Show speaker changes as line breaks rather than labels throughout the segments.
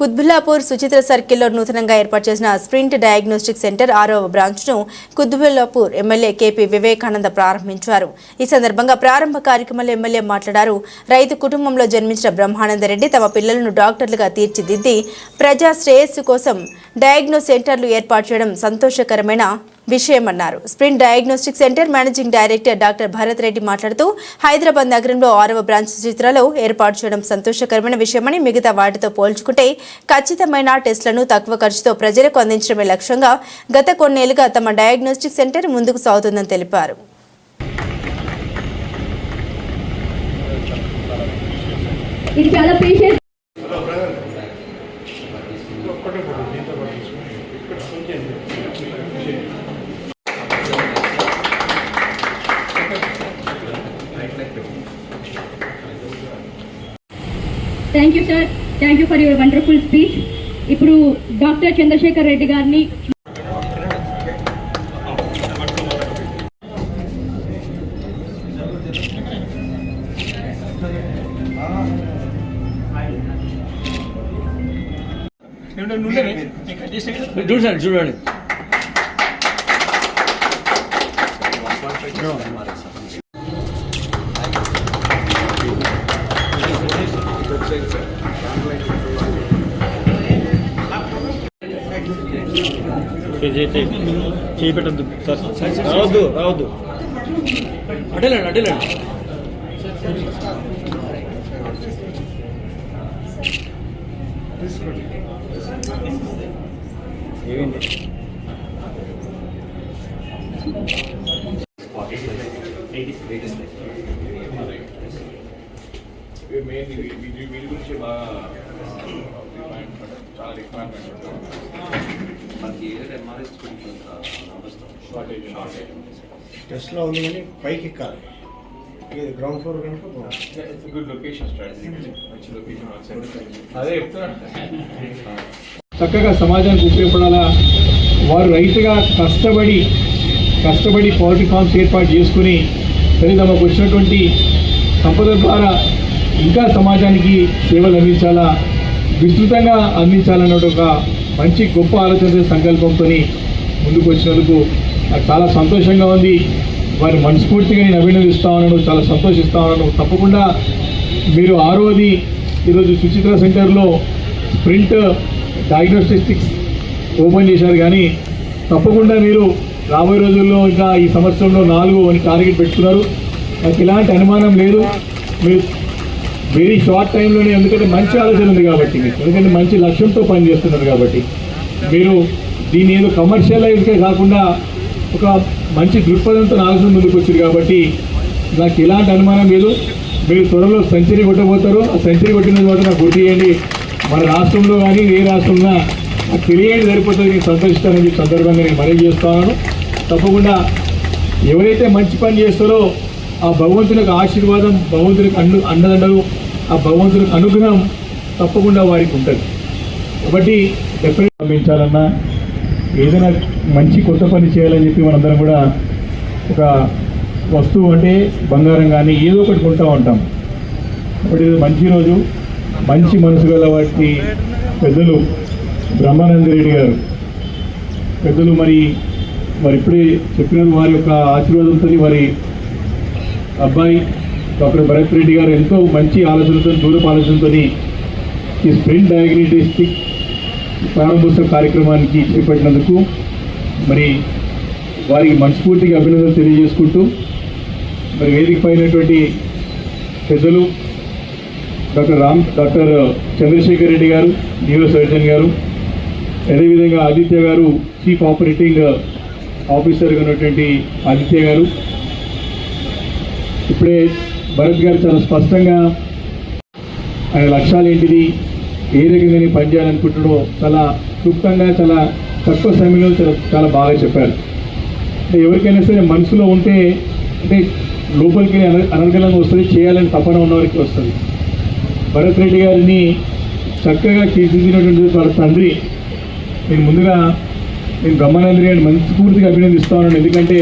కుత్బుల్లాపూర్ సుచిత్ర సర్కిల్లో నూతనంగా ఏర్పాటు చేసిన స్ప్రింట్ డయాగ్నోస్టిక్ సెంటర్ ఆరవ బ్రాంచ్ను కుత్బుల్లాపూర్ ఎమ్మెల్యే కేపీ వివేకానంద ప్రారంభించారు. ఈ సందర్భంగా ప్రారంభ కార్యక్రమంలో ఎమ్మెల్యే మాట్లాడారు. రైతు కుటుంబంలో జన్మించిన బ్రహ్మానందరెడ్డి తమ పిల్లలను డాక్టర్లుగా తీర్చిదిద్ది ప్రజా శ్రేయస్సు కోసం డయాగ్నోస్ సెంటర్లు ఏర్పాటు చేయడం సంతోషకరమైన విషయమన్నారు. Sprint diagnostic centre managing director doctor Bharat Reddy మాట్లాడుతూ హైదరాబాద్ నగరంలో ఆరవ బ్రాంచ్ సుచిత్రలో ఏర్పాటు చేయడం సంతోషకరమైన విషయమని మిగతా వాటితో పోల్చుకుంటే ఖచ్చితమైన టెస్టులను తక్కువ ఖర్చుతో ప్రజలకు అందించడమే లక్ష్యంగా గత కొన్నేళ్ళుగా తమ డయాగ్నోస్టిక్ సెంటర్ ముందుకు సాగుతుందని తెలిపారు.
ఇది చాలా patient thank you sir thank you for your wonderful speech ఇప్పుడు డాక్టర్ చంద్రశేఖర్ రెడ్డి గారిని
చూడండి చూడండి. చేపెట్టద్దు సార్ రావద్దు రావద్దు. అడ్డలేండి అడ్డలేండి
మెయిన్ వీటి వీటి గురించి బాగా రిక్వైర్మెంట్ చాలా రిక్వైర్మెంట్
మనకి ఏరియా ఎంఆర్ఎస్ కొంచెం నడుస్తాం
షార్టేజ్ షార్టేజ్
టెస్ట్లో ఉంది కానీ పైకి ఎక్కాలి. ఇది గ్రౌండ్ ఫ్లోర్ కనుక
గుడ్ లొకేషన్ అదే చెప్తున్నా.
చక్కగా సమాజానికి ఉపయోగపడాలా? వారు రైతుగా కష్టపడి కష్టపడి పౌల్ట్రీ ఫార్మ్స్ ఏర్పాటు చేసుకుని సరే తమకు వచ్చినటువంటి సంపద ద్వారా ఇంకా సమాజానికి సేవలు అందించాలా విస్తృతంగా అందించాలన్న ఒక మంచి గొప్ప ఆలోచన సంకల్పంతో ముందుకు వచ్చినందుకు నాకు చాలా సంతోషంగా ఉంది. వారి మనస్ఫూర్తిగా నేను అభినందిస్తా ఉన్నాను చాలా సంతోషిస్తా ఉన్నాను. తప్పకుండా మీరు ఆరోది ఈరోజు సుచిత్ర సెంటర్లో స్ప్రింట్ డయాగ్నోస్టిక్స్ ఓపెన్ చేశారు. కానీ తప్పకుండా మీరు రాబోయే రోజుల్లో ఇంకా ఈ సంవత్సరంలో నాలుగు అని టార్గెట్ పెట్టుకున్నారు. నాకు ఎలాంటి అనుమానం లేదు. మీరు వెరీ షార్ట్ టైంలోనే ఎందుకంటే మంచి ఆలోచన ఉంది కాబట్టి మీకు. ఎందుకంటే మంచి లక్ష్యంతో పనిచేస్తున్నారు కాబట్టి. మీరు దీన్ని ఏదో కమర్షియలైజ్గా కాకుండా ఒక మంచి దృక్పథంతో ఆలోచన ముందుకు వచ్చింది కాబట్టి నాకు ఎలాంటి అనుమానం లేదు. మీరు త్వరలో సెంచరీ కొట్టబోతారు. ఆ సెంచరీ కొట్టిన తర్వాత నాకు గుర్తు చేయండి. మన రాష్ట్రంలో కానీ ఏ రాష్ట్రంలో నాకు తెలియని సరిపోతుంది. నేను సంతోషిస్తానని సందర్భంగా నేను మనవి చేస్తున్నాను తప్పకుండా ఎవరైతే మంచి పని చేస్తారో ఆ భగవంతుని యొక్క ఆశీర్వాదం భగవంతునికి అండు అండదండలు ఆ భగవంతుడికి అనుగ్రహం తప్పకుండా వారికి ఉంటుంది. కాబట్టి డెఫినెట్ పంపించాలన్నా ఏదైనా మంచి కొత్త పని చేయాలని చెప్పి మనందరం కూడా ఒక వస్తువు అంటే బంగారం కానీ ఏదో ఒకటి కొంటూ ఉంటాం. కాబట్టి ఇది మంచి రోజు మంచి మనసు గల వాటి పెద్దలు బ్రహ్మానందరెడ్డి గారు. పెద్దలు మరి మరి ఇప్పుడే చెప్పిన వారి యొక్క ఆశీర్వాదంతో వారి అబ్బాయి డాక్టర్ భరత్ రెడ్డి గారు ఎంతో మంచి ఆలోచనతో దూరపు ఆలోచనతో ఈ స్ప్రింట్ డయాగ్నోస్టిక్ ప్రారంభోత్సవ కార్యక్రమానికి చేపట్టినందుకు మరి వారికి మనస్ఫూర్తిగా అభినందనలు తెలియజేసుకుంటూ మరి వేదిక పైనటువంటి పెద్దలు doctor Ram doctor Chandrashekar Reddy garu neuro surgeon గారు అదేవిధంగా ఆదిత్య గారు చీఫ్ ఆపరేటింగ్ ఆఫీసర్గా ఉన్నటువంటి ఆదిత్య గారు. ఇప్పుడే భరత్ గారు చాలా స్పష్టంగా ఆయన లక్ష్యాలు ఏంటిది ఏ రకంగా నేను పనిచేయాలనుకుంటున్నాడో చాలా క్లుప్తంగా చాలా తక్కువ సమయంలో చాలా చాలా బాగా చెప్పారు. అంటే ఎవరికైనా సరే మనసులో ఉంటే అంటే లోపలికి అన వస్తుంది చేయాలని తపన ఉన్నవారికి వస్తుంది. భరత్ రెడ్డి గారిని చక్కగా తీర్చిదిద్దినటువంటి వాళ్ళ తండ్రి నేను ముందుగా నేను బ్రహ్మానందరి గారిని మనస్ఫూర్తిగా అభినందిస్తా ఉన్నాను. ఎందుకంటే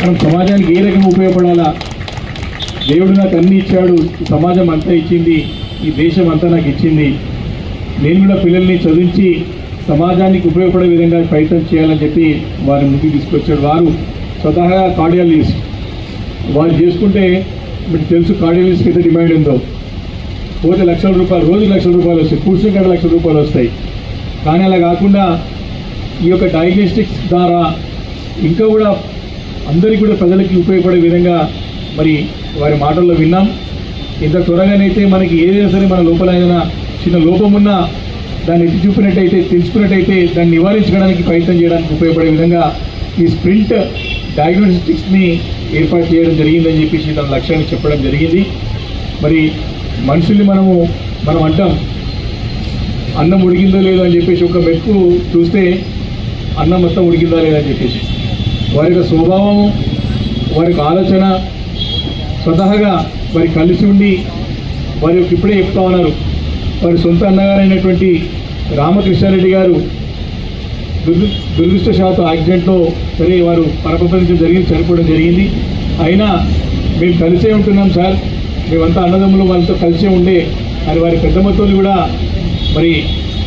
మనం సమాజానికి ఏ రకంగా ఉపయోగపడాలా దేవుడు నాకు అన్ని ఇచ్చాడు. సమాజం అంతా ఇచ్చింది. ఈ దేశం అంతా నాకు ఇచ్చింది. నేను కూడా పిల్లల్ని చదివించి సమాజానికి ఉపయోగపడే విధంగా ప్రయత్నం చేయాలని చెప్పి వారిని ముందుకు తీసుకొచ్చాడు. వారు స్వతహాగా కార్డియాలజిస్ట్. వారు చేసుకుంటే మీకు తెలుసు కార్డియాలజిస్ట్కి అయితే డిమాండ్ ఉందో. పోతే లక్షల రూపాయలు రోజు లక్షల రూపాయలు వస్తాయి. కూర్చుని కదా లక్షల రూపాయలు వస్తాయి. కానీ అలా కాకుండా ఈ యొక్క డయాగ్నోస్టిక్స్ ద్వారా ఇంకా కూడా అందరికీ కూడా ప్రజలకి ఉపయోగపడే విధంగా మరి వారి మాటల్లో విన్నాం. ఇంత త్వరగానైతే మనకి ఏదైనా సరే మన లోపల ఏదైనా చిన్న లోపం ఉన్నా దాన్ని ఎత్తి చూపినట్టయితే తెలుసుకున్నట్టయితే దాన్ని నివారించడానికి ప్రయత్నం చేయడానికి ఉపయోగపడే విధంగా ఈ స్ప్రింట్ డయాగ్నోస్టిక్స్ని ఏర్పాటు చేయడం జరిగిందని చెప్పేసి తన లక్ష్యాన్ని చెప్పడం జరిగింది. మరి మనుషుల్ని మనము మనం అంటాం అన్నం ఉడికిందో లేదో అని చెప్పేసి ఒక మెప్పు చూస్తే అన్నం మొత్తం ఉడికిందా లేదా అని చెప్పేసి. వారి యొక్క స్వభావము వారి యొక్క ఆలోచన స్వతహాగా వారి కలిసి ఉండి వారి యొక్క ఇప్పుడే చెప్తా ఉన్నారు. వారి సొంత అన్నగారైనటువంటి రామకృష్ణారెడ్డి గారు దురదృ దురదృష్టశాతం యాక్సిడెంట్లో సరే వారు పరపతించడం జరిగింది చనిపోవడం జరిగింది. అయినా మేము కలిసే ఉంటున్నాం సార్. మేమంతా అన్నదమ్ములు వాళ్ళతో కలిసే ఉండే అని వారి పెద్దమ్మతో కూడా మరి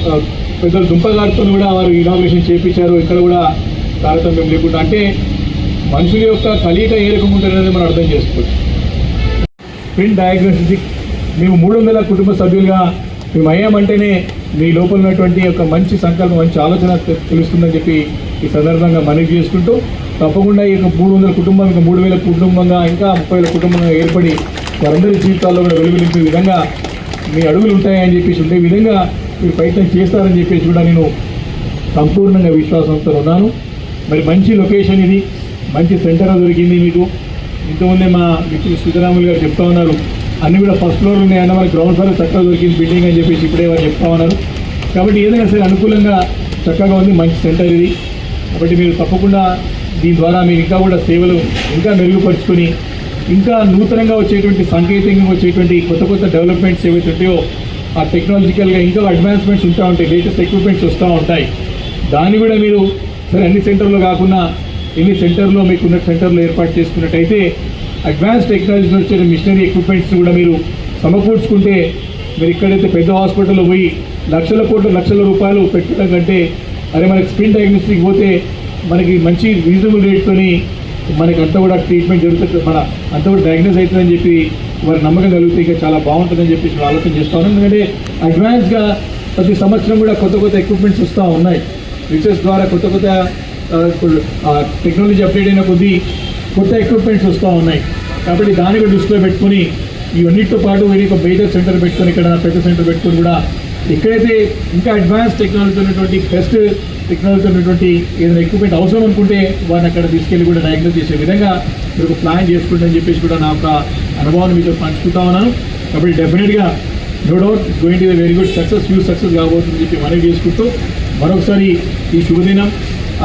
పెద్ద పెద్దలు దుంపగారితో కూడా వారు ఇనాగ్రేషన్ చేయించారు ఇక్కడ కూడా తారతమ్యం లేకుండా. అంటే మనుషుల యొక్క కలియక ఏ రకంగా ఉంటుందనేది మనం అర్థం చేసుకోవచ్చు. స్ప్రింట్ డయాగ్నోస్టిక్ మేము మూడు వందల కుటుంబ సభ్యులుగా మేము అయ్యామంటేనే మీ లోపల ఉన్నటువంటి ఒక మంచి సంకల్పం మంచి ఆలోచన తెలుస్తుందని చెప్పి ఈ సందర్భంగా మనవి చేసుకుంటూ తప్పకుండా ఈ యొక్క మూడు వందల కుటుంబం ఇంకా మూడు వేల కుటుంబంగా ఇంకా ముప్పై వేల కుటుంబంగా ఏర్పడి వారందరి జీవితాల్లో కూడా వెలుగులింపే విధంగా మీ అడుగులు ఉంటాయని చెప్పేసి ఉండే విధంగా మీరు ప్రయత్నం చేస్తారని చెప్పేసి కూడా నేను సంపూర్ణంగా విశ్వాసంతో ఉన్నాను. మరి మంచి లొకేషన్ ఇది. మంచి సెంటర్ దొరికింది మీకు. ఇంతకుముందే మా మిత్రులు సీతారాములు గారు చెప్తా ఉన్నారు. అన్ని కూడా ఫస్ట్ ఫ్లోర్ ఉన్నాయన్న మనకి గ్రౌండ్ ఫ్లోర్ చక్కగా దొరికింది బిల్డింగ్ అని చెప్పేసి ఇప్పుడే వారు చెప్తా ఉన్నారు. కాబట్టి ఏదైనా సరే అనుకూలంగా చక్కగా ఉంది మంచి సెంటర్ ఇది. కాబట్టి మీరు తప్పకుండా దీని ద్వారా మీరు ఇంకా కూడా సేవలు ఇంకా మెరుగుపరుచుకొని ఇంకా నూతనంగా వచ్చేటువంటి సాంకేతికంగా వచ్చేటువంటి కొత్త కొత్త డెవలప్మెంట్స్ ఏవైతే ఉంటాయో ఆ టెక్నాలజికల్గా ఇంకా అడ్వాన్స్మెంట్స్ ఉంటా ఉంటాయి లేటెస్ట్ ఎక్విప్మెంట్స్ వస్తూ ఉంటాయి. దాన్ని కూడా మీరు సరే అన్ని సెంటర్లో కాకుండా ఎన్ని సెంటర్లో మీకు ఉన్న సెంటర్లో ఏర్పాటు చేసుకున్నట్టయితే అడ్వాన్స్ టెక్నాలజీలో వచ్చిన మిషనరీ ఎక్విప్మెంట్స్ కూడా మీరు సమకూర్చుకుంటే మీరు ఇక్కడైతే పెద్ద హాస్పిటల్లో పోయి లక్షల కోట్ల లక్షల రూపాయలు పెట్టడం కంటే అరే మనకి స్పిన్ డయాగ్నోస్టిక్ పోతే మనకి మంచి రీజనబుల్ రేట్తోని మనకి అంతా కూడా ట్రీట్మెంట్ జరుగుతుంది. మన అంతా కూడా డయాగ్నోస్ అవుతుందని చెప్పి వారి నమ్మకం కలిగితే ఇంకా చాలా బాగుంటుందని చెప్పి నేను ఆలోచన చేస్తాను ఎందుకంటే అడ్వాన్స్గా ప్రతి సంవత్సరం కూడా కొత్త కొత్త ఎక్విప్మెంట్స్ వస్తూ ఉన్నాయి. రీసెర్చ్ ద్వారా కొత్త కొత్త టెక్నాలజీ అప్డేట్ అయిన కొద్దీ కొత్త ఎక్విప్మెంట్స్ వస్తూ ఉన్నాయి. కాబట్టి దాన్ని కూడా దృష్టిలో పెట్టుకుని ఇవన్నిటితో పాటు వేరే ఒక మేజర్ సెంటర్ పెట్టుకొని ఇక్కడ పెద్ద సెంటర్ పెట్టుకొని కూడా ఎక్కడైతే ఇంకా అడ్వాన్స్ టెక్నాలజీ ఉన్నటువంటి బెస్ట్ టెక్నాలజీ ఉన్నటువంటి ఏదైనా ఎక్విప్మెంట్ అవసరం అనుకుంటే వారిని అక్కడ తీసుకెళ్ళి కూడా డయాగ్నోస్ చేసే విధంగా మీరు ఒక ప్లాన్ చేసుకుంటారని చెప్పేసి కూడా నా యొక్క అనుభవాన్ని మీతో పంచుకుంటా ఉన్నాను. కాబట్టి డెఫినెట్గా no doubt going to very good success few success కాబోతుందని చెప్పి మనవి చేసుకుంటూ మరొకసారి ఈ శుభదినం.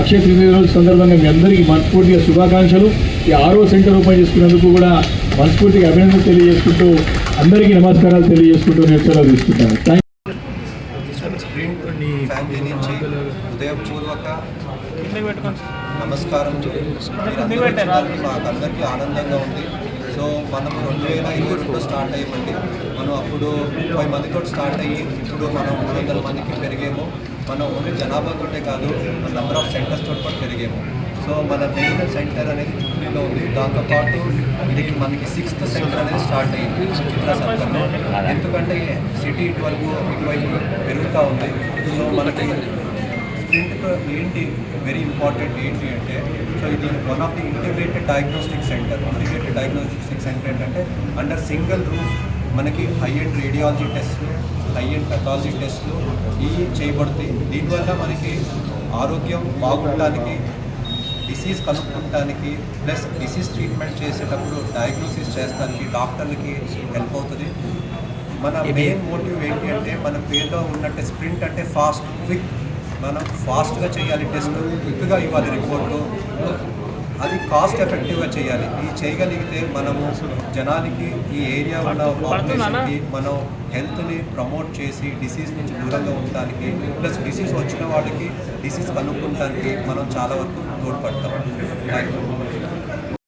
అక్షయ తృతీయ రోజు సందర్భంగా మీ అందరికీ మనస్ఫూర్తిగా శుభాకాంక్షలు. ఈ ఆరో సెంటర్ ఓపెన్ చేసుకున్నందుకు కూడా మనస్ఫూర్తిగా అభినందనలు తెలియజేసుకుంటూ అందరికీ నమస్కారాలు తెలియజేసుకుంటూ నేను సెలవు తీసుకుంటాను. థ్యాంక్
నమస్కారం నుంచి మాకు అందరికీ ఆనందంగా ఉంది. సో మనము రెండు వేల ఇరవై రెండులో స్టార్ట్ అయ్యామండి. మనం అప్పుడు ముప్పై మందితో స్టార్ట్ అయ్యి ఇప్పుడు మనం మూడు వందల మందికి పెరిగాము. మనం ఓన్లీ జనాభాతోటే కాదు మన నెంబర్ ఆఫ్ సెంటర్స్ తోటి కూడా పెరిగాము. సో మన మెయిన్ సెంటర్ అనేది చుట్టూలో ఉంది. దాంతోపాటు ఇది మనకి సిక్స్త్ సెంటర్ అనేది స్టార్ట్ అయ్యింది చిత్ర సెంటర్లో ఎందుకంటే సిటీ ఇటువైపు ఇటువైపు పెరుగుతూ ఉంది. సో మనకి స్ప్రింట్ ఏంటి వెరీ ఇంపార్టెంట్ ఏంటి అంటే సో ఇది one of the integrated diagnostic centre integrated diagnostic centre ఏంటంటే అండర్ సింగిల్ రూఫ్ మనకి హై అండ్ రేడియాలజీ టెస్ట్లు హై అండ్ పెథాలజీ టెస్ట్లు ఇవి చేయబడతాయి. దీనివల్ల మనకి ఆరోగ్యం బాగుండడానికి డిసీజ్ కనుక్కోవడానికి ప్లస్ డిసీజ్ ట్రీట్మెంట్ చేసేటప్పుడు డయాగ్నోసిస్ చేస్తానికి డాక్టర్లకి హెల్ప్ అవుతుంది. మన మెయిన్ మోటివ్ ఏంటి అంటే మన పేరులో ఉన్నట్టే స్ప్రింట్ అంటే ఫాస్ట్ క్విక్ మనం ఫాస్ట్గా చేయాలి టెస్ట్ క్విక్గా ఇవ్వాలి రిపోర్టు అది కాస్ట్ ఎఫెక్టివ్గా చేయాలి. ఇది చేయగలిగితే మనము జనానికి ఈ ఏరియా ఉన్న పాపులేషన్కి మనం హెల్త్ని ప్రమోట్ చేసి డిసీజ్ నుంచి దూరంగా ఉండడానికి ప్లస్ డిసీజ్ వచ్చిన వాళ్ళకి డిసీజ్ కనుక్కోవడానికి మనం చాలా వరకు తోడ్పడతాం. Thank you